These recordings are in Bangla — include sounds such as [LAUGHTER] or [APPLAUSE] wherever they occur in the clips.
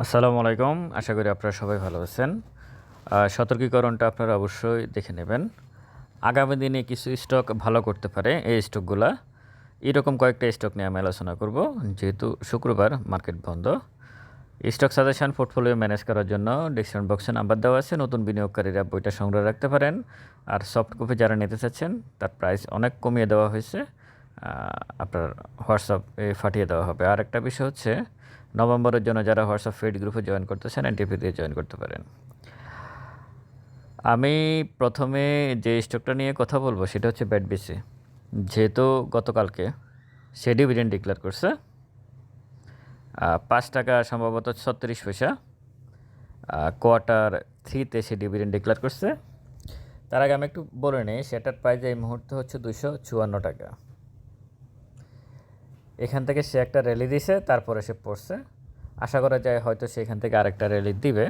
আসসালামু আলাইকুম। আশা করি আপনারা সবাই ভালো আছেন। সতর্কীকরণটা আপনারা অবশ্যই দেখে নেবেন। আগামী দিনে কিছু স্টক ভালো করতে পারে এই স্টকগুলা। এরকম কয়েকটা স্টক নিয়ে আমি আলোচনা করব, যেহেতু শুক্রবার মার্কেট বন্ধ। স্টক সাজেশন পোর্টফোলিও ম্যানেজ করার জন্য ডিসক্রিপশন বক্সে নাম্বার দেওয়া আছে, নতুন বিনিয়োগকারীরা বইটা সংগ্রহ রাখতে পারেন। আর সফট কপি যারা নিতে চাচ্ছেন, তার প্রাইস অনেক কমিয়ে দেওয়া হয়েছে। আপনার হোয়াটসঅ্যাপে ফাটিয়ে দেওয়া হবে। আর একটা বিষয় হচ্ছে নভেম্বরের জন্য যারা হোয়াটসঅ্যাপ ফেড গ্রুপে জয়েন করতেছেন, এনটিপি দিয়ে জয়েন করতে পারেন। আমি প্রথমে যে স্টকটা নিয়ে কথা বলব, সেটা হচ্ছে ব্যাট বিসি যেহেতু গতকালকে সে ডিভিডেন্ড ডিক্লেয়ার করছে পাঁচ টাকা সম্ভবত ছত্রিশ পয়সা কোয়ার্টার থ্রিতে সে ডিভিডেন্ড ডিক্লেয়ার করছে। তার আগে আমি একটু বলে নিই, সেটার প্রাইস এই মুহূর্তে হচ্ছে দুশো চুয়ান্ন টাকা। এখান থেকে সে একটা র্যালি দিছে, তারপরে সে পড়ছে। আশা করা যায় হয়তো সে এখান থেকে আরেকটা র্যালি দিবে।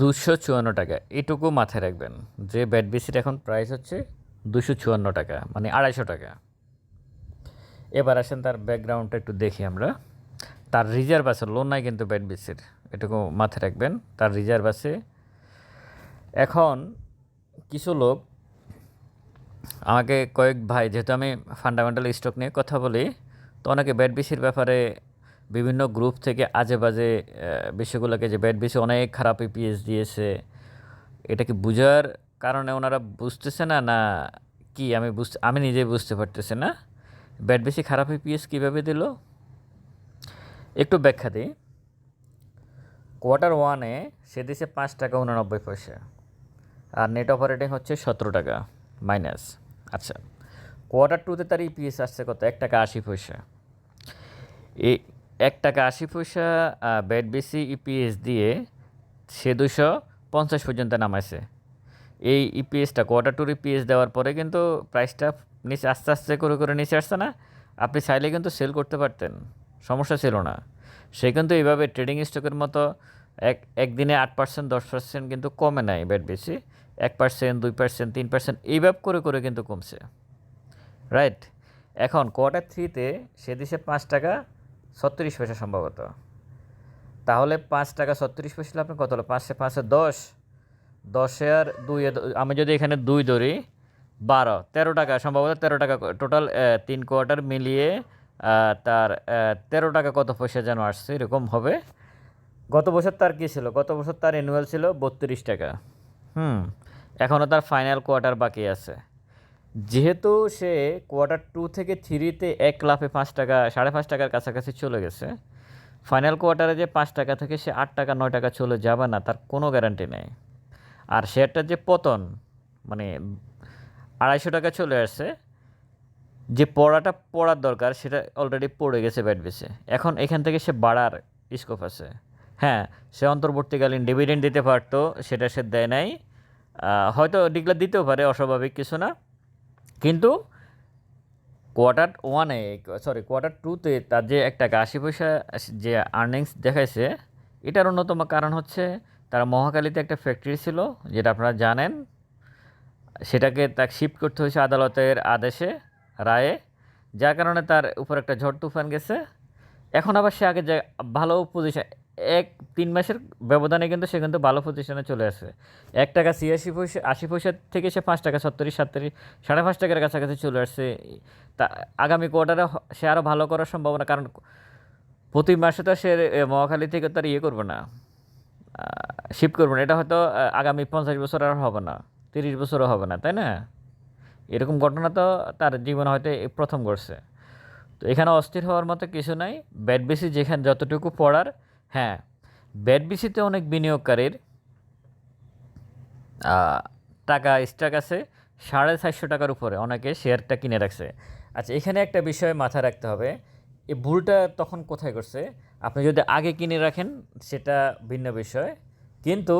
দুশো চুয়ান্ন টাকা, এটুকু মাথায় রাখবেন। যে ব্যাট বিসির এখন প্রাইস হচ্ছে দুশো চুয়ান্ন টাকা মানে আড়াইশো টাকা। এবার আসেন তার ব্যাকগ্রাউন্ডটা একটু দেখি আমরা। তার রিজার্ভ আছে লোন নাই কিন্তু ব্যাট বিসির এটুকু মাথায় রাখবেন। তার রিজার্ভ আছে। এখন কিছু লোক আমাকে কয়েক ভাই, যেহেতু আমি ফান্ডামেন্টাল স্টক নিয়ে কথা বলি, তো অনেকে ব্যাট বিসির ব্যাপারে বিভিন্ন গ্রুপ থেকে আজে বাজে বিষয়গুলোকে যে ব্যাট বিসি অনেক খারাপ ইপিএস দিয়েছে, এটা কি বুঝার কারণে ওনারা বুঝতেছে না না কি আমি বুঝতে আমি নিজেই বুঝতে পারতেছি না? ব্যাট বেশি খারাপ ইপিএস কীভাবে দিল? একটু ব্যাখ্যা দিই। কোয়ার্টার ওয়ানে সে দিছে পাঁচ টাকা উননব্বই পয়সা, আর নেট অপারেটিং হচ্ছে সতেরো টাকা মাইনাস আচ্ছা কোয়ার্টার টুতে তার ইপিএস আসছে কত? এক টাকা আশি পয়সা। এই এক টাকা আশি পয়সা ব্যাট বেশি ইপিএস দিয়ে সে দুশো পঞ্চাশ পর্যন্ত নামাইছে। এই ইপিএসটা কোয়ার্টার টুর ইপিএস দেওয়ার পরে কিন্তু প্রাইসটা নিচে আস্তে আস্তে করে করে নিচে আসছে না। আপনি চাইলে কিন্তু সেল করতে পারতেন, সমস্যা ছিল না। সে কিন্তু এইভাবে ট্রেডিং স্টকের মতো এক, একদিনে আট পার্সেন্ট দশ পার্সেন্ট কিন্তু কমে নাই ব্যাট বেশি এক পার্সেন্ট দুই পার্সেন্ট তিন পার্সেন্ট এইভাবে করে করে কিন্তু কমছে রাইট এখন কোয়ার্টার থ্রিতে সে দিছে পাঁচ টাকা ছত্রিশ পয়সা সম্ভবত। তাহলে পাঁচ টাকা ছত্রিশ পয়সা আপনি কত হলো? পাঁচশো পাঁচশো দশ, দশে আর দুই আমি যদি এখানে দুই ধরি, বারো, তেরো টাকা, সম্ভবত তেরো টাকা টোটাল তিন কোয়ার্টার মিলিয়ে তার তেরো টাকা কত পয়সা যেন আসছে, এরকম হবে। গত বছর তার কী ছিল? গত বছর তার অ্যানুয়াল ছিল বত্রিশ টাকা। হুম। এখনও তার ফাইনাল কোয়ার্টার বাকি আছে। যেহেতু সে কোয়ার্টার টু থেকে থ্রিতে এক লাফে পাঁচ টাকা, সাড়ে পাঁচ টাকার কাছাকাছি চলে গেছে ফাইনাল কোয়ার্টারে যে পাঁচ টাকা থেকে সে আট টাকা, নয় টাকা চলে যাবে না, তার কোনো গ্যারান্টি নেই। আর শেয়ারটার যে পতন মানে আড়াইশো টাকা চলে আসছে, যে পড়াটা পড়ার দরকার, সেটা অলরেডি পড়ে গেছে ব্যাট বেসে এখন এখান থেকে সে বাড়ার স্কোপ আছে। হ্যাঁ সে অন্তর্বর্তীকালীন ডিভিডেন্ড দিতে পারতো, সেটা সে দেয় নাই। হয়তো ডিক্লার দিতেও পারে, অস্বাভাবিক কিছু না। কিন্তু কোয়ার্টার ওয়ানে সরি কোয়ার্টার টুতে তার যে এক টাকা আশি পয়সা, যে আর্নিংস দেখাইছে, এটার অন্যতম কারণ হচ্ছে তারা মহাকালীতে একটা ফ্যাক্টরি ছিল, যেটা আপনারা জানেন। সেটাকে তাকে শিফট করতে হয়েছে আদালতের আদেশে, রায়ে, যার কারণে তার উপর একটা ঝড় তুফান গেছে। এখন আবার সে আগে যে ভালো পজিশন এক তিন মাসের ব্যবধানে কিন্তু সে কিন্তু ভালো পজিশনে চলে আসে। এক টাকা ছিয়াশি পয়সা, আশি পয়সা থেকে সে পাঁচ টাকা সত্তরিশ সাতত্রিশ সাড়ে পাঁচ টাকার কাছাকাছি চলে আসছে। তা আগামী কোয়ার্টারে সে আরও ভালো করার সম্ভাবনা, কারণ প্রতি মাসে তো সে মহাখালী থেকে তার ইয়ে করবে না শিফট করবে না। এটা হয়তো আগামী পঞ্চাশ বছর আর হবে না, তিরিশ বছরও হবে না, তাই না? এরকম ঘটনা তো তার জীবনে হয়তো প্রথম ঘটছে। তো এখানে অস্থির হওয়ার মতো কিছু নাই। ব্যাট বেসি যেখানে যতটুকু পড়ার হ্যাঁ ব্যাট বেসিতে অনেক বিনিয়োগকারীর টাকা স্টক আছে, সাড়ে চারশো টাকার উপরে অনেকে শেয়ারটা কিনে রাখছে। আচ্ছা এখানে একটা বিষয় মাথায় রাখতে হবে, এই ভুলটা তখন কোথায় করছে? আপনি যদি আগে কিনে রাখেন, সেটা ভিন্ন বিষয়। কিন্তু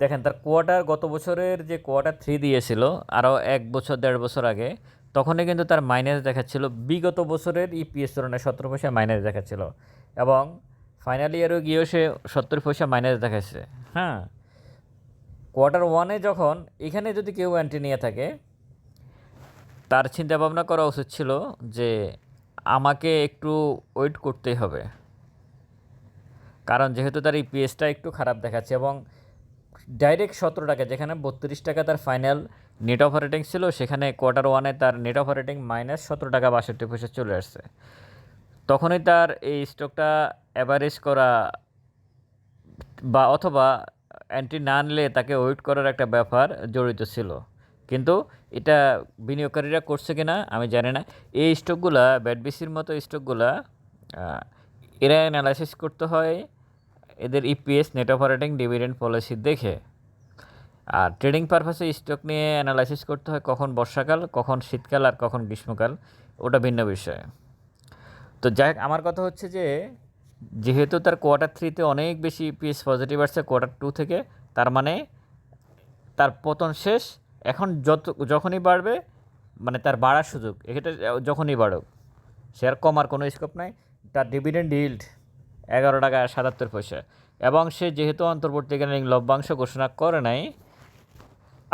দেখেন, তার কোয়ার্টার গত বছরের যে কোয়ার্টার থ্রি দিয়েছিল, আরও এক বছর, দেড় বছর আগে, তখনই কিন্তু তার মাইনাস দেখাচ্ছিল। বিগত বছরের ইপিএস তুলনায় সতেরো পয়সা মাইনাস দেখাচ্ছিল। এবং ফাইনাল ইয়ারও গিয়েও সে সত্তর পয়সা মাইনাস দেখাচ্ছে হ্যাঁ। কোয়ার্টার ওয়ানে যখন এখানে যদি কেউ অ্যান্টি নিয়ে থাকে তার চিন্তা ভাবনা করা উচিত ছিল যে আমাকে একটু ওয়েট করতেই হবে। কারণ যেহেতু তার ইপিএসটা একটু খারাপ দেখাচ্ছে এবং ডাইরেক্ট সতেরো টাকা যেখানে বত্রিশ টাকা তার ফাইনাল নেট অপারেটিং ছিল সেখানে কোয়ার্টার ওয়ানে তার নেট অপারেটিং মাইনাস সতেরো টাকা বাষট্টি পয়সা চলে আসছে। তখনই তার এই স্টকটা অ্যাভারেজ করা বা অথবা অ্যান্টি না নিলে তাকে ওয়েট করার একটা ব্যাপার জড়িত ছিল। কিন্তু এটা বিনিয়োগকারীরা করছে কিনা আমি জানি না। এই স্টকগুলা ব্যাটবিসির মতো স্টকগুলা এরা অ্যানালাইসিস করতে হয় এদের EPS net operating dividend policy দেখে। আর ট্রেডিং পারপাসে স্টক নিয়ে অ্যানালাইসিস করতে হয় কখন বর্ষাকাল, কখন শীতকাল আর কখন গ্রীষ্মকাল, ওটা ভিন্ন বিষয়। তো যাই আমার কথা হচ্ছে যে যেহেতু তার কোয়ার্টার থ্রিতে অনেক বেশি পিএস পজিটিভ আসছে কোয়ার্টার টু থেকে, তার মানে তার পতন শেষ। এখন যত, যখনই বাড়বে মানে তার বাড়ার সুযোগ, এটা যখনই বাড়ুক আর কমার কোনো স্কোপ নাই। তার ডিভিডেন্ড ইল্ড এগারো টাকা সাতাত্তর পয়সা। এবং সে যেহেতু অন্তর্বর্তীকালীন লভ্যাংশ ঘোষণা করে নাই,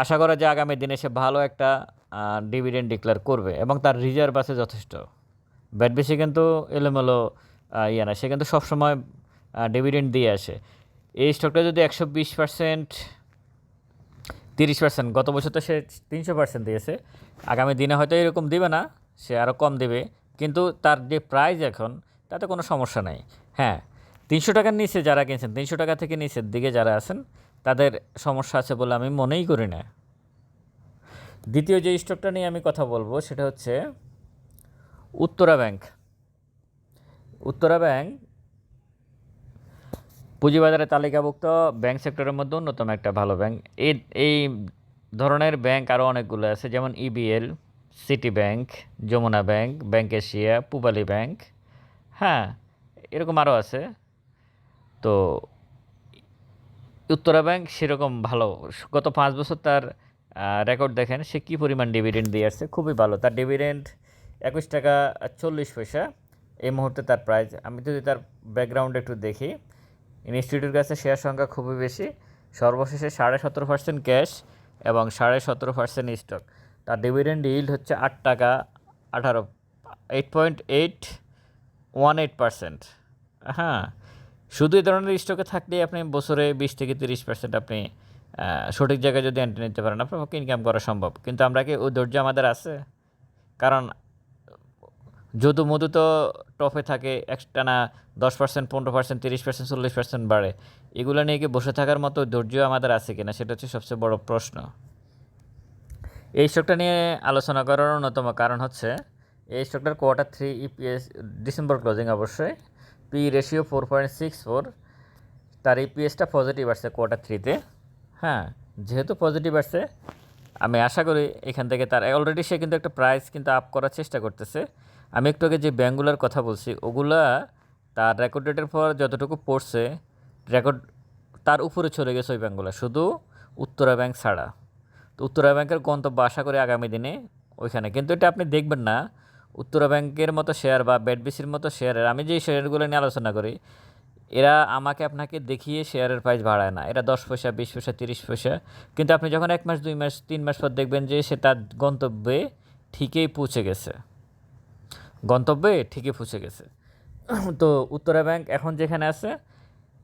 আশা করা যায় আগামী দিনে সে ভালো একটা ডিভিডেন্ড ডিক্লেয়ার করবে। এবং তার রিজার্ভ আছে যথেষ্ট। ব্যাট বেশি কিন্তু এলোমেলো ইয়ে না, সে কিন্তু সবসময় ডিভিডেন্ড দিয়ে আসে। এই স্টকটা যদি একশো বিশ পার্সেন্ট তিরিশ পার্সেন্ট গত বছর তো সে তিনশো পার্সেন্ট দিয়েছে। আগামী দিনে হয়তো এরকম দিবে না, সে আরও কম দেবে। কিন্তু তার যে প্রাইস এখন, তাতে কোনো সমস্যা নাই। হ্যাঁ তিনশো টাকার নিচে যারা কিনছেন, তিনশো টাকা থেকে নিচের দিকে যারা আছেন, তাদের সমস্যা আছে বলে আমি মনেই করি না। দ্বিতীয় যে স্টকটা নিয়ে আমি কথা বলব, সেটা হচ্ছে উত্তরা ব্যাংক। উত্তরা ব্যাংক পুঁজিবাজারে তালিকাভুক্ত ব্যাংক সেক্টরের মধ্যে অন্যতম একটা ভালো ব্যাংক। এই এই ধরনের ব্যাংক আরও অনেকগুলো আছে, যেমন EBL City Bank Jamuna Bank Bank Asia Pubali Bank হ্যাঁ এরকম আরও আছে। তো উত্তরা ব্যাংক সেরকম ভালো। গত পাঁচ বছর তার রেকর্ড দেখেন, সে কী পরিমাণ ডিভিডেন্ড দিয়ে আসছে, খুবই ভালো। তার ডিভিডেন্ড একুশ টাকা চল্লিশ পয়সা। এই মুহূর্তে তার প্রাইস আমি যদি তার ব্যাকগ্রাউন্ড একটু দেখি ইনস্টিটিউটের কাছে শেয়ার সংখ্যা খুবই বেশি, সর্বশেষে সাড়ে সতেরো পার্সেন্ট ক্যাশ এবং সাড়ে সতেরো পার্সেন্ট স্টক তার ডিভিডেন্ড ইল্ড হচ্ছে আট টাকা আঠারো eight point eight one eight percent হ্যাঁ শুধু এই ধরনের স্টকে থাকলেই আপনি বছরে বিশ থেকে তিরিশ পার্সেন্ট আপনি সঠিক জায়গায় যদি এন্ট্রি নিতে পারেন, আপনার পক্ষে ইনকাম করা সম্ভব। কিন্তু আমরা কি ওই ধৈর্য আমাদের আছে? কারণ যদু মধু তো টপে থাকে, একটানা দশ পার্সেন্ট পনেরো পার্সেন্ট তিরিশ পার্সেন্ট চল্লিশ পার্সেন্ট বাড়ে। এগুলো নিয়ে কি বসে থাকার মতো ধৈর্য আমাদের আছে কিনা সেটা হচ্ছে সবচেয়ে বড় প্রশ্ন। এই স্টকটা নিয়ে আলোচনা করার অন্যতম কারণ হচ্ছে, এই স্টকটার quarter three EPS December closing অবশ্যই। P ratio four point six four তার ইপিএসটা পজিটিভ আসছে কোয়ার্টার থ্রিতে হ্যাঁ যেহেতু পজিটিভ আসছে, আমি আশা করি এখান থেকে তার অলরেডি সে কিন্তু একটা প্রাইস কিন্তু আপ করার চেষ্টা করতেছে। আমি একটু আগে যে ব্যাঙ্কগুলোর কথা বলছি, ওগুলা তার রেকর্ড ডেটের পর যতটুকু পড়ছে রেকর্ড তার উপরে চলে গেছে ওই ব্যাঙ্কগুলো শুধু উত্তরা ব্যাংক ছাড়া। তো উত্তরা ব্যাংকের গন্তব্য আশা করি আগামী দিনে ওইখানে। কিন্তু এটা আপনি দেখবেন না, উত্তরা ব্যাংকের মতো শেয়ার বা ব্যাটবিসির মতো শেয়ারের আমি যে শেয়ারগুলো নিয়ে আলোচনা করি, এরা আমাকে আপনাকে দেখিয়ে শেয়ারের প্রাইস বাড়ায় না। এরা দশ পয়সা, বিশ পয়সা, তিরিশ পয়সা, কিন্তু আপনি যখন এক মাস, দুই মাস, তিন মাস পর দেখবেন যে সে তার গন্তব্যে ঠিকই পৌঁছে গেছে। গন্তব্যে ঠিকই পৌঁছে গেছে। তো উত্তরা ব্যাংক এখন যেখানে আছে,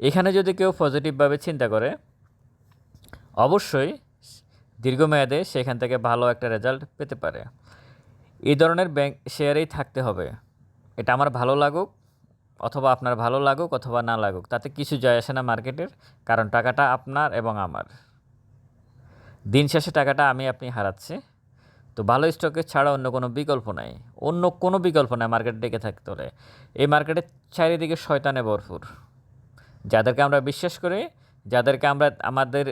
এখানে যদি কেউ পজিটিভভাবে চিন্তা করে, অবশ্যই দীর্ঘমেয়াদে সেখান থেকে ভালো একটা রেজাল্ট পেতে পারে। এই ধরনের ব্যাংক শেয়ারেই থাকতে হবে। এটা আমার ভালো লাগুক, অথবা আপনার ভালো লাগুক অথবা না লাগুক, তাতে কিছু যায় আসে না মার্কেটের, কারণ টাকাটা আপনার এবং আমার। দিন শেষে টাকাটা আমি আপনি হারাচ্ছি। তো ভালো স্টকে ছাড়া অন্য কোনো বিকল্প নাই। অন্য কোনো বিকল্প নাই মার্কেট ডেকে থাকতে হলে। এই মার্কেটের চারিদিকে শয়তানে ভরপুর। যাদেরকে আমরা বিশ্বাস করি, যাদেরকে আমরা, আমাদের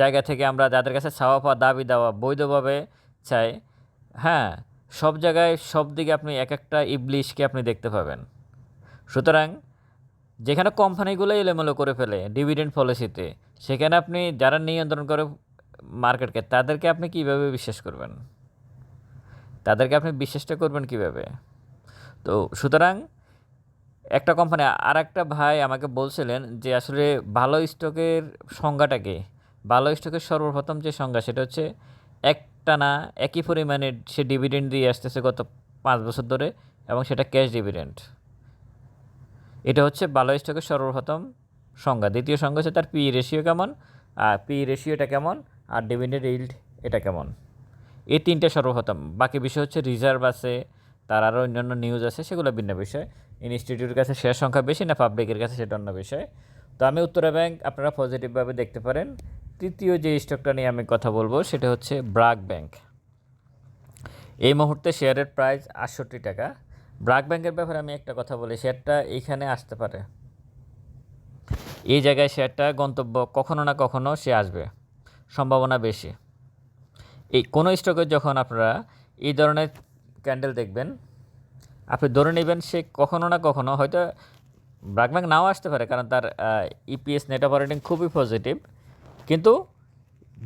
জায়গা থেকে আমরা যাদের কাছে চাওয়া পাওয়া, দাবি দেওয়া বৈধভাবে চাই হ্যাঁ সব জায়গায় সব দিকে আপনি এক একটা ইবলিশকে আপনি দেখতে পাবেন। সুতরাং যেখানে কোম্পানিগুলো এলোমেলো করে ফেলে ডিভিডেন্ড পলিসিতে সেখানে আপনি যারা নিয়ন্ত্রণ করে মার্কেটকে তাদেরকে আপনি কীভাবে বিশ্বাস করবেন? তাদেরকে আপনি বিশ্বাসটা করবেন কীভাবে? তো সুতরাং একটা কোম্পানি আর একটা ভাই আমাকে বলছিলেন যে আসলে ভালো স্টকের সংজ্ঞাটাকে ভালো স্টকের সর্বপ্রথম যে সংজ্ঞা, সেটা হচ্ছে একটানা একই পরিমাণে সে ডিভিডেন্ড দিয়ে আসতেছে গত পাঁচ বছর ধরে এবং সেটা ক্যাশ ডিভিডেন্ড এটা হচ্ছে ভালো স্টকের সর্বপ্রথম সংজ্ঞা। দ্বিতীয় সংজ্ঞা হচ্ছে তার পি রেশিও কেমন? আর পি রেশিওটা কেমন? আর ডিভিডেন্ড ইল্ড এটা কেমন? এই তিনটে সর্বপ্রথম। বাকি বিষয় হচ্ছে রিজার্ভ আছে, তার আরও অন্যান্য নিউজ আছে, সেগুলো ভিন্ন বিষয়। ইনস্টিটিউটের কাছে শেয়ার সংখ্যা বেশি না পাবলিকের কাছে সেটা অন্য বিষয়। তো আমি উত্তরা ব্যাংক আপনারা পজিটিভভাবে দেখতে পারেন। তৃতীয় যে স্টকটা নিয়ে আমি কথা বলব, সেটা হচ্ছে ব্রাক ব্যাংক। এই মুহূর্তে শেয়ারের প্রাইস আটষট্টি টাকা। ব্রাক ব্যাংকের ব্যাপারে আমি একটা কথা বলি শেয়ারটা এইখানে আসতে পারে। এই জায়গায় শেয়ারটা গন্তব্য কখনো না কখনো সে আসবে। সম্ভাবনা বেশি। এই কোনো স্টকে যখন আপনারা এই ধরনের ক্যান্ডেল দেখবেন, আপনি ধরে নেবেন সে কখনো না কখনো হয়তো ব্রাক ব্যাংক নাও আসতে পারে কারণ তার ইপিএস নেট অপারেটিং খুবই পজিটিভ কিন্তু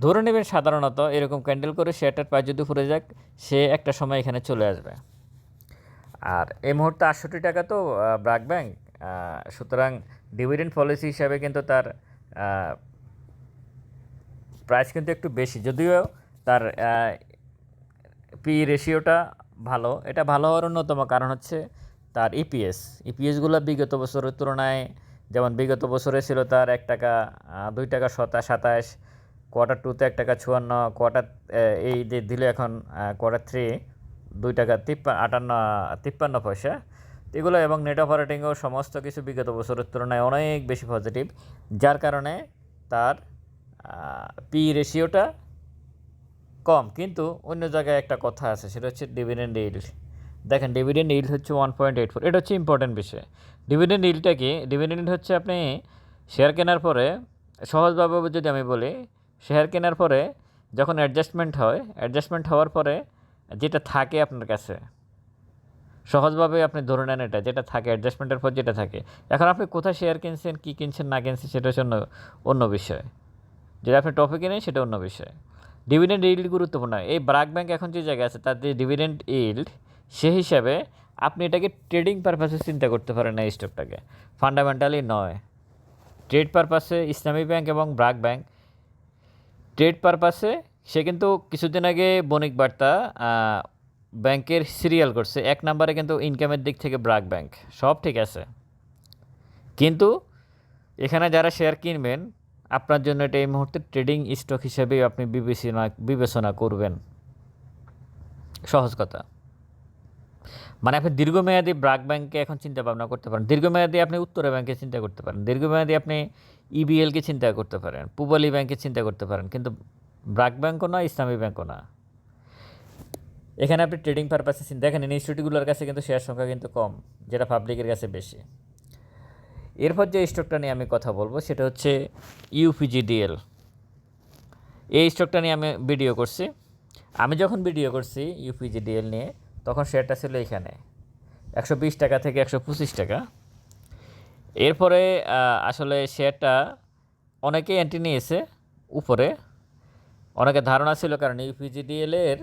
ধরে নেবেন সাধারণত এরকম ক্যান্ডেল করে শেয়ারটার প্রাইস যদি ফুরে যাক, সে একটা সময় এখানে চলে আসবে। আর এই মুহূর্তে আটষট্টি টাকা তো ব্রাক ব্যাংক সুতরাং ডিভিডেন্ড পলিসি হিসাবে কিন্তু তার প্রাইস কিন্তু একটু বেশি। যদিও তার পি রেশিওটা ভালো। এটা ভালো হওয়ার অন্যতম কারণ হচ্ছে তার E ইপিএস ইপিএসগুলো বিগত বছরের তুলনায়, যেমন বিগত বছরে ছিল তার এক টাকা দুই টাকা সতা সাতাশ কোয়ার্টার টুতে এক টাকা চুয়ান্ন কোয়ার্টার এই যে দিল এখন কোয়ার্টার থ্রি দুই টাকা তিপ্পান্ন আটান্ন, তিপ্পান্ন পয়সা। এগুলো এবং নেট অপারেটিংও সমস্ত কিছু বিগত বছরের তুলনায় অনেক বেশি পজিটিভ যার কারণে তার পি রেশিওটা কম, কিন্তু অন্য জায়গায় একটা কথা আছে, সেটা হচ্ছে ডিভিডেন্ড ইল্ড দেখেন ডিভিডেন্ড ইল্ড হচ্ছে ওয়ান পয়েন্ট এইট ফোর এটা হচ্ছে ইম্পর্টেন্ট বিষয়। ডিভিডেন্ড ইল্ডটা কি? ডিভিডেন্ড হচ্ছে আপনি শেয়ার কেনার পরে, সহজভাবে যদি আমি বলি শেয়ার কেনার পরে যখন অ্যাডজাস্টমেন্ট হয় অ্যাডজাস্টমেন্ট হওয়ার পরে যেটা থাকে আপনার কাছে, সহজভাবে আপনি ধরে নেন এটা, যেটা থাকে অ্যাডজাস্টমেন্টের পর যেটা থাকে। এখন আপনি কোথায় শেয়ার কিনছেন, কী কিনছেন, না কিনছেন সেটা হচ্ছে অন্য অন্য বিষয়। যেটা আপনি টপে কিনেন সেটা অন্য বিষয়। ডিভিডেন্ড ইল্ড গুরুত্বপূর্ণ। এই ব্রাক ব্যাংক এখন যে জায়গায় আছে, তার যে ডিভিডেন্ড ইল্ড সে হিসাবে আপনি এটাকে ট্রেডিং পারপাসে চিন্তা করতে পারেন না এই স্টকটাকে ফান্ডামেন্টালি নয়। ট্রেড পারপাসে ইসলামী ব্যাংক এবং ব্রাক ব্যাংক ট্রেড পারপাসে সে কিন্তু কিছুদিন আগে বণিক বার্তা ব্যাংকের সিরিয়াল করছে। এক নম্বরে কিন্তু ইনকামের দিক থেকে ব্রাক ব্যাংক সব ঠিক আছে। কিন্তু এখানে যারা শেয়ার কিনবেন আপনার জন্য এটা এই মুহূর্তে ট্রেডিং স্টক হিসেবে আপনি বিবেচনা বিবেচনা করবেন। সহজ কথা। মানে আপনি দীর্ঘমেয়াদী ব্রাক ব্যাংকে এখন চিন্তা ভাবনা করতে পারেন। দীর্ঘমেয়াদী আপনি উত্তরা ব্যাংকে চিন্তা করতে পারেন। দীর্ঘমেয়াদী আপনি ইবিএলকে চিন্তা করতে পারেন। পুবালি ব্যাংকে চিন্তা করতে পারেন। কিন্তু ব্রাক ব্যাংকও না, ইসলামী ব্যাংকও না। এখানে আপনি ট্রেডিং পারপাসে দেখেন ইনস্টিটিউটগুলোর কাছে কিন্তু শেয়ার সংখ্যা কিন্তু কম, যেটা পাবলিকের কাছে বেশি। এরপর যে স্টকটা নিয়ে আমি কথা বলব, সেটা হচ্ছে ইউপিজিডিএল এই স্টকটা নিয়ে আমি ভিডিও করছি। আমি যখন ভিডিও করছি ইউপিজিডিএল নিয়ে, তখন শেয়ারটা ছিল এখানে। একশো বিশ টাকা থেকে একশো পঁচিশ টাকা। এরপরে আসলে শেয়ারটা অনেকেই এন্ট্রি নিয়েছে উপরে। অনেকে ধারণা ছিল কারণ ইউপিজিডিএল এর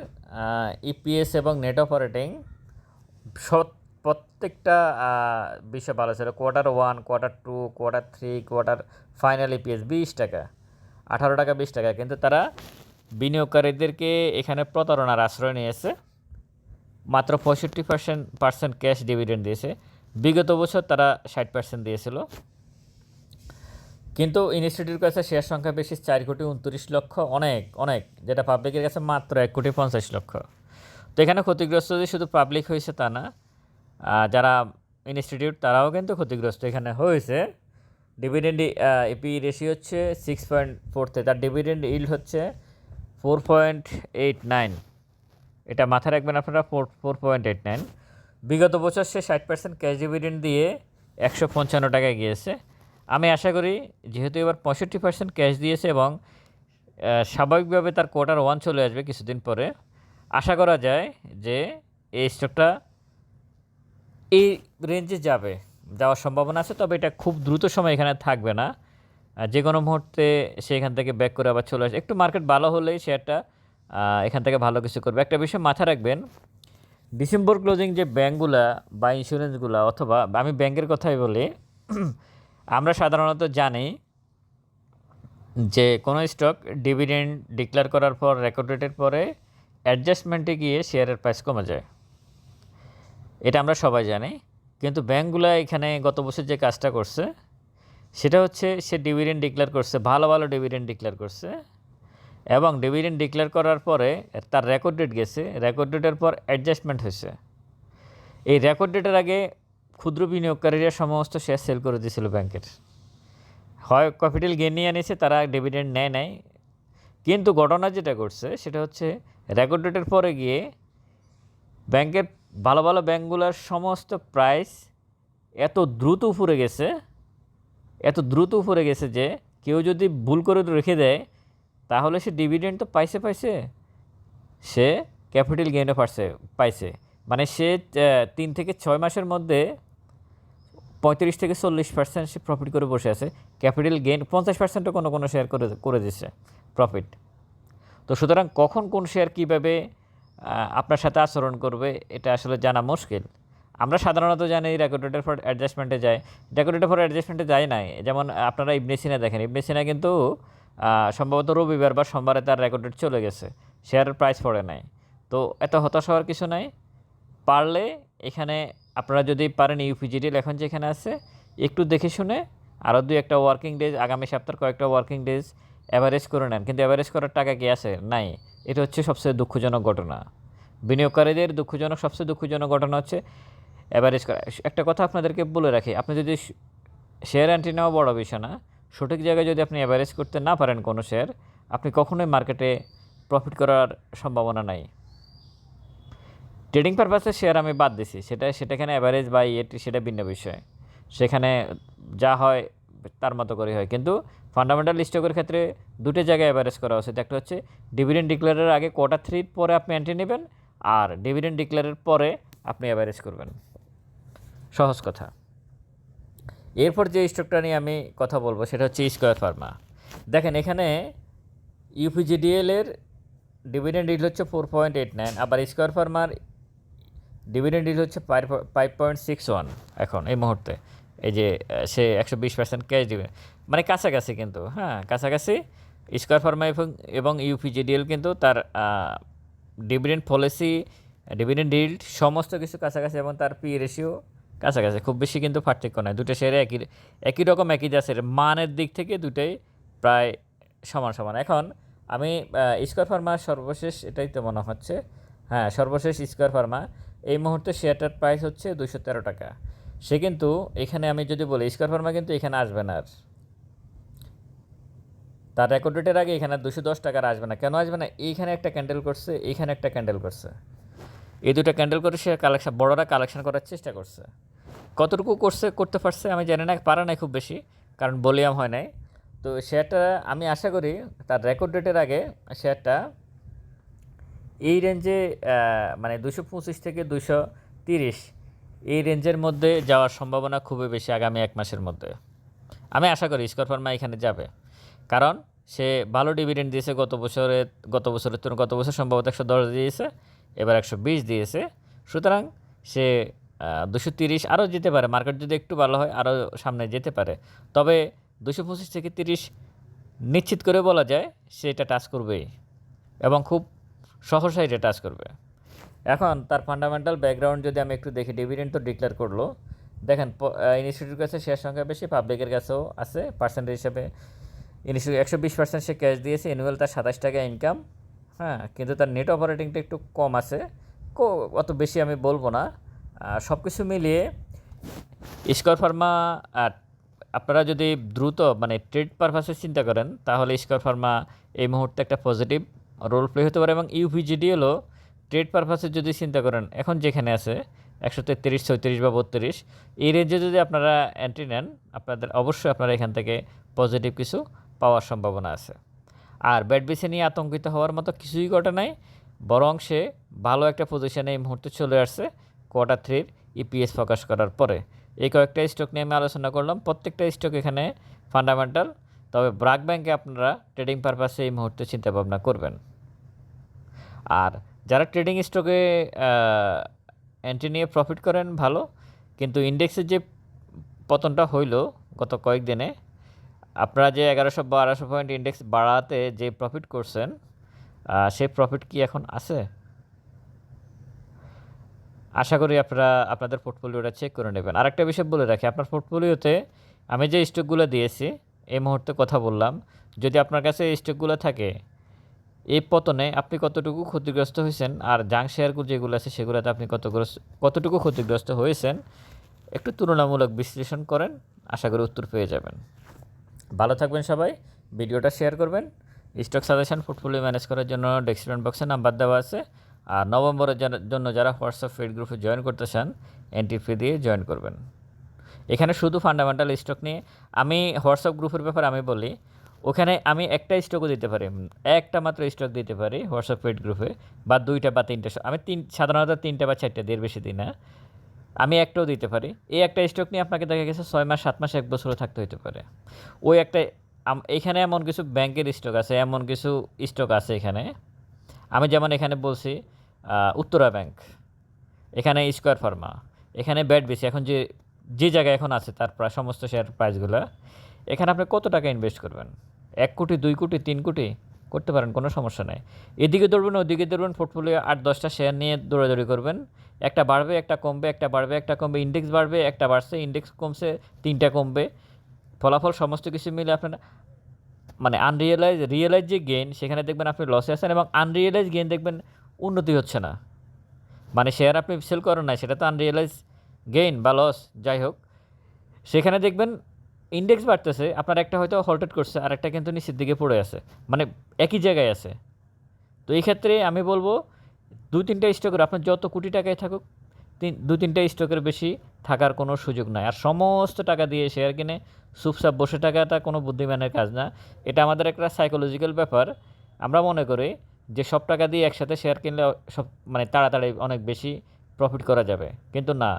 ইপিএস এবং নেট অপারেটিং সব প্রত্যেকটা বিষয় ভালো ছিল। Quarter one quarter two quarter three quarter final EPS বিশ টাকা, আঠারো টাকা, বিশ টাকা। কিন্তু তারা বিনিয়োগকারীদেরকে এখানে প্রতারণার আশ্রয় নিয়েছে। মাত্র পঁয়ষট্টি পার্সেন্ট পার্সেন্ট ক্যাশ ডিভিডেন্ড দিয়েছে। বিগত বছর তারা ষাট পার্সেন্ট দিয়েছিল। কিন্তু ইনস্টিটিউট কাছে শেয়ার সংখ্যা বেশি, চার কোটি উনত্রিশ লক্ষ, অনেক অনেক, যেটা পাবলিকের কাছে মাত্র এক কোটি পঞ্চাশ লক্ষ। তো এখানে ক্ষতিগ্রস্ত যে শুধু পাবলিক হয়েছে তা না যারা ইনস্টিটিউট, তারাও কিন্তু ক্ষতিগ্রস্ত। এখানে হয়েছে ডিভিডেন্ড এপি রেশি হচ্ছে সিক্স পয়েন্ট ফোরতে তার ডিভিডেন্ড ইল্ড হচ্ছে ফোর পয়েন্ট এইট নাইন এটা মাথায় রাখবেন আপনারা four four point eight nine বিগত বছর সে ষাট পার্সেন্ট ক্যাশ ডিভিডেন্ড দিয়ে একশো পঞ্চান্ন টাকায় গিয়েছে। আমি আশা করি, যেহেতু এবার পঁয়ষট্টি পার্সেন্ট ক্যাশ দিয়েছে এবং স্বাভাবিকভাবে তার কোয়ার্টার ওয়ান চলে আসবে কিছুদিন পরে, আশা করা যায় যে এই স্টকটা এই রেঞ্জে যাবে, যাওয়ার সম্ভাবনা আছে, তবে এটা খুব দ্রুত সময় এখানে থাকবে না। যে কোনো মুহূর্তে সে এখান থেকে ব্যাক করে আবার চলে আসে। একটু মার্কেট ভালো হলেই শেয়ারটা এখান থেকে ভালো কিছু করবে। একটা বিষয় মাথায় রাখবেন, ডিসেম্বর ক্লোজিং যে ব্যাঙ্কগুলা বা ইন্স্যুরেন্সগুলা অথবা, আমি ব্যাংকের কথাই বলি, [CLEARS THROAT] আমরা সাধারণত জানি যে কোনো স্টক ডিভিডেন্ড ডিক্লেয়ার করার পর রেকর্ড রেটের পরে অ্যাডজাস্টমেন্টে গিয়ে শেয়ারের প্রাইস কমে যায়। এটা আমরা সবাই জানি। কিন্তু ব্যাঙ্কগুলো এখানে গত বছর যে কাজটা করছে, সেটা হচ্ছে সে ডিভিডেন্ড ডিক্লেয়ার করছে, ভালো ভালো ডিভিডেন্ড ডিক্লেয়ার করছে। এবং ডিভিডেন্ড ডিক্লেয়ার করার পরে তার রেকর্ড ডেট গেছে রেকর্ড ডেটের পর অ্যাডজাস্টমেন্ট হয়েছে। এই রেকর্ড ডেটের আগে ক্ষুদ্র বিনিয়োগকারীরা সমস্ত শেয়ার সেল করে দিয়েছিল ব্যাংকের। হয় ক্যাপিটাল গেন নিয়ে আনিছে তারা ডিভিডেন্ড নেয় নাই। কিন্তু ঘটনা যেটা করছে সেটা হচ্ছে রেকর্ড ডেটের পরে গিয়ে ব্যাংকের ভালো ভালো ব্যাঙ্কগুলোর সমস্ত প্রাইস এত দ্রুত ফুরে গেছে, এত দ্রুত ফুরে গেছে যে কেউ যদি ভুল করে রেখে দেয়, তাহলে সে ডিভিডেন্ড তো পাইছে পাইছে। সে ক্যাপিটাল গেইনও পারছে, পাইছে। মানে সে তিন থেকে ছয় মাসের মধ্যে পঁয়ত্রিশ থেকে চল্লিশ পার্সেন্ট সে প্রফিট করে বসে আছে। ক্যাপিটাল গেইন পঞ্চাশ পার্সেন্টও কোনো কোনো শেয়ার করে করে দিচ্ছে প্রফিট তো সুতরাং কখন কোন শেয়ার কীভাবে আপনার সাথে আচরণ করবে, এটা আসলে জানা মুশকিল। আমরা সাধারণত জানি রেকর্ডেটের পর অ্যাডজাস্টমেন্টে যায়। রেকর্ডেটের পর অ্যাডজাস্টমেন্টে যায় নাই। যেমন আপনারা ইবনে সিনা দেখেন। ইবনে সিনা কিন্তু সম্ভবত রবিবার বা সোমবারে তার রেকর্ডেট চলে গেছে। শেয়ারের প্রাইস পড়ে নাই। তো এত হতাশ হওয়ার কিছু নাই। পারলে এখানে আপনারা যদি পারেন ইউপিজিডিএল এখন যেখানে আছে, একটু দেখে শুনে আরও দুই একটা ওয়ার্কিং ডেজ আগামী সপ্তাহের কয়েকটা ওয়ার্কিং ডেজ অ্যাভারেজ করে নেন। কিন্তু অ্যাভারেজ করার টাকা কি আছে? নাই। এটা হচ্ছে সবচেয়ে দুঃখজনক ঘটনা। বিনিয়োগকারীদের দুঃখজনক, সবচেয়ে দুঃখজনক ঘটনা হচ্ছে অ্যাভারেজ করা একটা কথা আপনাদেরকে বলে রাখি, আপনি যদি শেয়ার অ্যান্টি নেওয়া বড় বিষয় না, সঠিক জায়গায় যদি আপনি অ্যাভারেজ করতে না পারেন কোনো শেয়ার আপনি কখনোই মার্কেটে প্রফিট করার সম্ভাবনা নাই। ট্রেডিং পারপাসে শেয়ার আমি বাদ দিছি, সেটা, সেটাখানে অ্যাভারেজ বা ইয়েটি সেটা ভিন্ন বিষয়। সেখানে যা হয়, তার মতো করে হয়। কিন্তু ফান্ডামেন্টাল স্টকের ক্ষেত্রে দুটো জায়গায় অ্যাভারেজ করা উচিত। একটা হচ্ছে ডিভিডেন্ড ডিক্লেয়ারের আগে কোয়ার্টার থ্রির পরে আপনি এন্ট্রি নেবেন আর ডিভিডেন্ড ডিক্লেয়ারের পরে আপনি অ্যাভারেজ করবেন। সহজ কথা। এরপর যে স্টকটা নিয়ে আমি কথা বলব সেটা হচ্ছে স্কোয়ার ফার্মা দেখেন এখানে ইউপিজিডিএল এর ডিভিডেন্ড ইল হচ্ছে ফোর পয়েন্ট এইট নাইন আবার স্কোয়ার ফার্মার ডিভিডেন্ড ইল হচ্ছে ফাইভ পয়েন্ট সিক্স ওয়ান এখন, এই মুহূর্তে। এই যে সে একশো বিশ পার্সেন্ট ক্যাশ দিবে। মানে কাছাকাছি কিন্তু হ্যাঁ কাছাকাছি স্কোয়ার ফার্মা এবং এবং ইউপিজিডিএল কিন্তু তার ডিভিডেন্ড পলিসি ডিভিডেন্ড ডিল্ড সমস্ত কিছু কাছাকাছি এবং তার পি রেশিও কাছাকাছি। খুব বেশি কিন্তু পার্থক্য নয় দুটো শেয়ারে একই একই রকম, একই জাসের মানের দিক থেকে দুটোই প্রায় সমান সমান। এখন আমি স্কোয়ার ফার্মা সর্বশেষ, এটাই তো মনে হচ্ছে হ্যাঁ সর্বশেষ স্কোয়ার ফার্মা এই মুহূর্তে শেয়ারটার প্রাইস হচ্ছে দুশো তেরো টাকা। সে কিন্তু এখানে আমি যদি বলি স্কোয়ার ফার্মা কিন্তু এখানে আসবে না আর। তার রেকর্ড ডেটের আগে এখানে দুশো দশ টাকার আসবে না। কেন আসবে না? এইখানে একটা ক্যান্ডেল করছে, এইখানে একটা ক্যান্ডেল করছে। এই দুটো ক্যান্ডেল করে সে কালেকশন বড়রা কালেকশন করার চেষ্টা করছে। কতটুকু করছে, করতে পারছে, আমি জানি না, পারে নাই খুব বেশি, কারণ ভলিউম হয় নাই। তো শেয়ারটা আমি আশা করি তার রেকর্ড ডেটের আগে শেয়ারটা এই রেঞ্জে মানে দুশো পঁচিশ থেকে দুশো তিরিশ এই রেঞ্জের মধ্যে যাওয়ার সম্ভাবনা খুবই বেশি আগামী এক মাসের মধ্যে। আমি আশা করি স্কোয়ার ফার্মা এখানে যাবে। কারণ সে ভালো ডিভিডেন্ড দিয়েছে গত বছরে, গত বছরের তুলনায় গত বছর সম্ভবত একশো দশ দিয়েছে, এবার একশো বিশ দিয়েছে। সুতরাং সে দুশো তিরিশ আরও যেতে পারে। মার্কেট যদি একটু ভালো হয়, আরও সামনে যেতে পারে। তবে দুশো পঁচিশ থেকে তিরিশ নিশ্চিত করে বলা যায় সে এটা টাচ করবেই। এবং খুব সহসাই এটা টাচ করবে। এখন তার ফান্ডামেন্টাল ব্যাকগ্রাউন্ড যদি আমি একটু দেখি ডিভিডেন্ড তো ডিক্লেয়ার করল। দেখেন ইনস্টিটিউটের কাছে শেয়ার সংখ্যা বেশি পাবলিকের কাছেও আছে পার্সেন্টেজ হিসাবে ইনস্টিটিউট একশো বিশ পার্সেন্ট সে ক্যাশ দিয়েছে অ্যানুয়াল তার সাতাশ টাকা ইনকাম হ্যাঁ কিন্তু তার নেট অপারেটিংটা একটু কম আছে। অত বেশি আমি বলব না। সব কিছু মিলিয়ে স্কোয়ার ফার্মা আপনারা যদি দ্রুত মানে ট্রেড পারপাসে চিন্তা করেন, তাহলে স্কোয়ার ফার্মা এই মুহূর্তে একটা পজিটিভ রোল প্লে হতে পারে এবং ইউভিজিডিএলও ট্রেড পারপাসে যদি চিন্তা করেন, এখন যেখানে আছে, একশো তেত্রিশ ছত্রিশ বা বত্রিশ, এই রেঞ্জে যদি আপনারা এন্ট্রি নেন, আপনাদের অবশ্যই আপনারা এখান থেকে পজিটিভ কিছু পাওয়ার সম্ভাবনা আছে। আর ব্যাট বেছে নিয়ে আতঙ্কিত হওয়ার মতো কিছুই ঘটে নাই, বরং সে ভালো একটা পজিশনে এই মুহূর্তে চলে আসছে কোয়ার্টার থ্রির ইপিএস প্রকাশ করার পরে। এই কয়েকটা স্টক নিয়ে আমি আলোচনা করলাম, প্রত্যেকটা স্টক এখানে ফান্ডামেন্টাল তবে ব্রাক ব্যাংকে আপনারা ট্রেডিং পারপাসে এই মুহূর্তে চিন্তাভাবনা করবেন। আর যারা ট্রেডিং স্টকে এন্ট্রি নিয়ে প্রফিট করেন, ভালো। কিন্তু ইন্ডেক্সের যে পতনটা হইল গত কয়েকদিনে আপনারা যে এগারোশো বারোশো পয়েন্ট ইন্ডেক্স বাড়াতে যে প্রফিট করছেন সেই প্রফিট কি এখন আছে? আশা করি আপনারা, আপনাদের পোর্টফোলিওটা চেক করে নেবেন। আরেকটা বিষয় বলে রাখি, আপনার পোর্টফোলিওতে আমি যে স্টকগুলো দিয়েছি, এই মুহূর্তে কথা বললাম, যদি আপনার কাছে এই স্টকগুলো থাকে এই পতনে আপনি কতটুকু ক্ষতিগ্রস্ত হয়েছেন আর জাং শেয়ারগুলো যেগুলো আছে সেগুলোতে আপনি কতগ্রস্ত কতটুকু ক্ষতিগ্রস্ত হয়েছেন, একটু তুলনামূলক বিশ্লেষণ করেন, আশা করি উত্তর পেয়ে যাবেন। ভালো থাকবেন সবাই, ভিডিওটা শেয়ার করবেন। স্টক সাজেশন পোর্টফোলিও ম্যানেজ করার জন্য ডেসক্রিপশন বক্সে নাম্বার দেওয়া আছে। আর নভেম্বরের জন্য যারা হোয়াটসঅ্যাপ ফিড গ্রুপে জয়েন করতে চান এন্ট্রি ফি দিয়ে জয়েন করবেন। এখানে শুধু ফান্ডামেন্টাল স্টক নিয়ে, আমি হোয়াটসঅ্যাপ গ্রুপের ব্যাপারে আমি বলি ওখানে আমি একটা স্টকও দিতে পারি। একটা মাত্র স্টক দিতে পারি হোয়াটসঅ্যাপ পেড গ্রুপে বা দুইটা বা তিনটা আমি তিন সাধারণত তিনটা বা চারটা দিয়ে বেশি দিই না। আমি একটাও দিতে পারি। এই একটা স্টক নিয়ে আপনাকে দেখা গেছে ছয় মাস, সাত মাস, এক বছরও থাকতে হতে পারে। ওই একটা এখানে এমন কিছু ব্যাংকের স্টক আছে, এমন কিছু স্টক আছে এখানে। আমি যেমন এখানে বলছি উত্তরা ব্যাংক। এখানে স্কোয়ার ফার্মা এখানে ব্যাট বেশি। এখন যে যে জায়গায় এখন আছে, তার প্রায় সমস্ত শেয়ার প্রাইসগুলো এখানে আপনি কত টাকা ইনভেস্ট করবেন? এক কোটি, দুই কোটি, তিন কোটি করতে পারেন, কোনো সমস্যা নেই। এদিকে দৌড়বেন, ওদিকে দৌড়বেন পোর্টফোলিও আট, দশটা শেয়ার নিয়ে দৌড়াদৌড়ি করবেন। একটা বাড়বে, একটা কমবে, একটা বাড়বে, একটা কমবে ইন্ডেক্স বাড়বে, একটা বাড়ছে ইন্ডেক্স কমছে, তিনটা কমবে। ফলাফল সমস্ত কিছু মিলে আপনার মানে আনরিয়েলাইজ রিয়েলাইজ যে গেইন সেখানে দেখবেন আপনি লসে আছেন এবং আনরিয়েলাইজ গেইন দেখবেন উন্নতি হচ্ছে না। মানে শেয়ার আপনি সেল করেন না সেটা তো আনরিয়েলাইজ গেইন বা লস যাই হোক। সেখানে দেখবেন ইন্ডেক্স বাড়তেছে, আপনার একটা হয়তো হল্টেড করছে, আর একটা কিন্তু নিচের দিকে পড়ে আছে। মানে একই জায়গায় আছে। তো এই ক্ষেত্রে আমি বলব দু তিনটা স্টকের আপনার যত কোটি টাকায় থাকুক, তিন দু তিনটা স্টকের বেশি থাকার কোনো সুযোগ নাই। আর সমস্ত টাকা দিয়ে শেয়ার কিনে চুপচাপ বসে টাকাটা কোনো বুদ্ধিমানের কাজ না। এটা আমাদের একটা সাইকোলজিক্যাল ব্যাপার। আমরা মনে করি যে সব টাকা দিয়ে একসাথে শেয়ার কিনলে সব মানে তাড়াতাড়ি অনেক বেশি প্রফিট করা যাবে। কিন্তু না,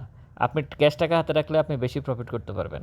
আপনি ক্যাশ টাকা হাতে রাখলে আপনি বেশি প্রফিট করতে পারবেন।